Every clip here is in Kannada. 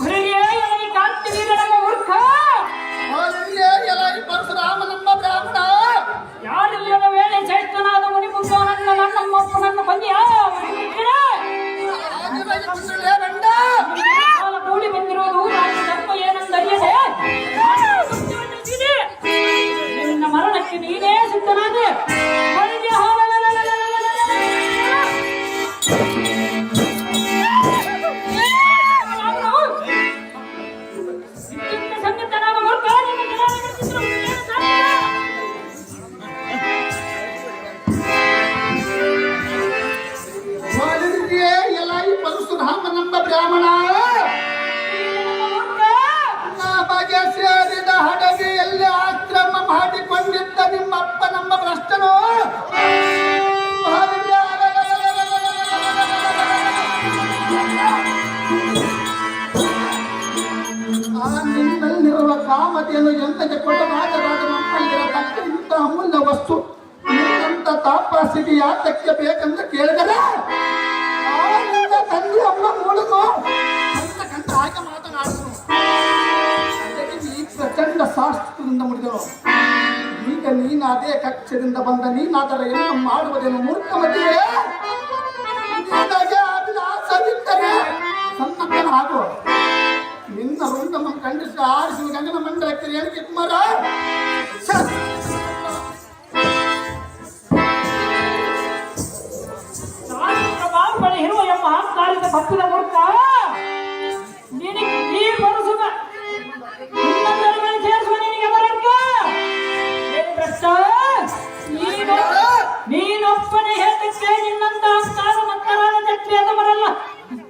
ಹೊರಗೆ ವೇಳೆ ಕಾಣ್ತೀವಿ ಮುನಿ ಮೂರ್ಖ. ನನ್ನ ಯಾರಿಲ್ಲದ ಮುನಿ ನನ್ನ ಬಂದಿಯ? ಬ್ರಾಹ್ಮಣ! ನಮಗೆ ಸೇರಿದ ಹಡಗೆಯಲ್ಲಿ ಆಕ್ರಮ ಮಾಡಿಕೊಂಡಿದ್ದ ನಿಮ್ಮಪ್ಪ, ನಮ್ಮ ಭ್ರಷ್ಟನು? ಆ ನಿನ್ನಲ್ಲಿರುವ ಕಾಮತೆಯನ್ನು ಎಂತಕ್ಕೆ ಕೊಟ್ಟು ಮಾತನಾಡ ನಮ್ಮಲ್ಲಿರತಕ್ಕ ಅಮೂಲ್ಯ ವಸ್ತು? ನಿನ್ನಂತ ತಾಪಸಿಗೆ ಯಾತಕ್ಕೆ ಬೇಕಂತ ಕೇಳಿದರೆ? ಶಾಸ್ತ್ರದಿಂದ ಮುಡಿದಳು ಈಗ ನೀನ ಅದೇ ಕಕ್ಷದಿಂದ ಬಂದ ನೀನಾದರೆ ಏನು ಮಾಡುವುದೇನು ಮೂರ್ಖ ಮದುವೆ. ಸಣ್ಣ ಸನ್ನಕ್ಕನ ನಿನ್ನ ರುಂಡಮ್ಮ ಖಂಡಿಸಿ ಆರಿಸಿ ಗಂಗನ ಮಂಡಲಕ್ಕೆ ಹೇಳಿಕೆ ಕುಮಾರ. ಎಂಬ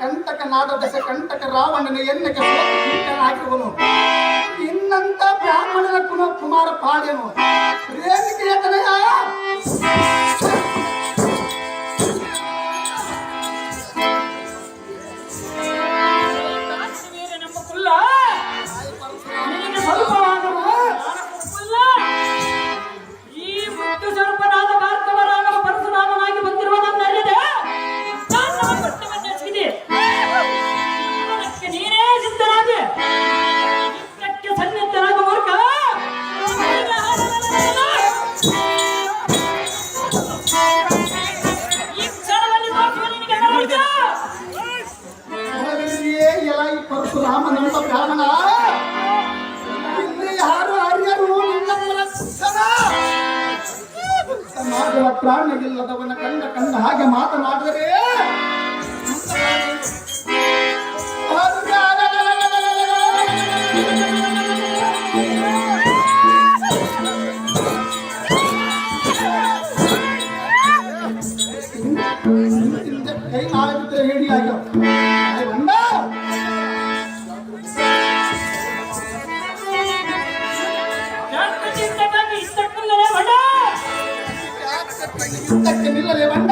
ಕಂಟಕ ನಾಡ ದಶ ಕಂಟಕ ರಾವಣನ ಎಣ್ಣೆಗೆ ಹಾಕಿರುವನು ಇನ್ನಂತ ಬ್ರಾಹ್ಮಣನ ಕುಮ ಕುಮಾರ ಪಾಡೆನು ರೇಣಿಕೆಯ ಮಾಡುವ ಪ್ರಾಣವಿಲ್ಲದವನ ಕಂಡ ಕಂಡ ಹಾಗೆ ಮಾತನಾಡಿದರೆ ಕೈ ನಾವಿದ್ರೆ ಹೇಳಿ ಆಗ್ಯಾವ ಯುದ್ಧಕ್ಕೆ ನಿಲ್ಲಲೇ ಬಂದ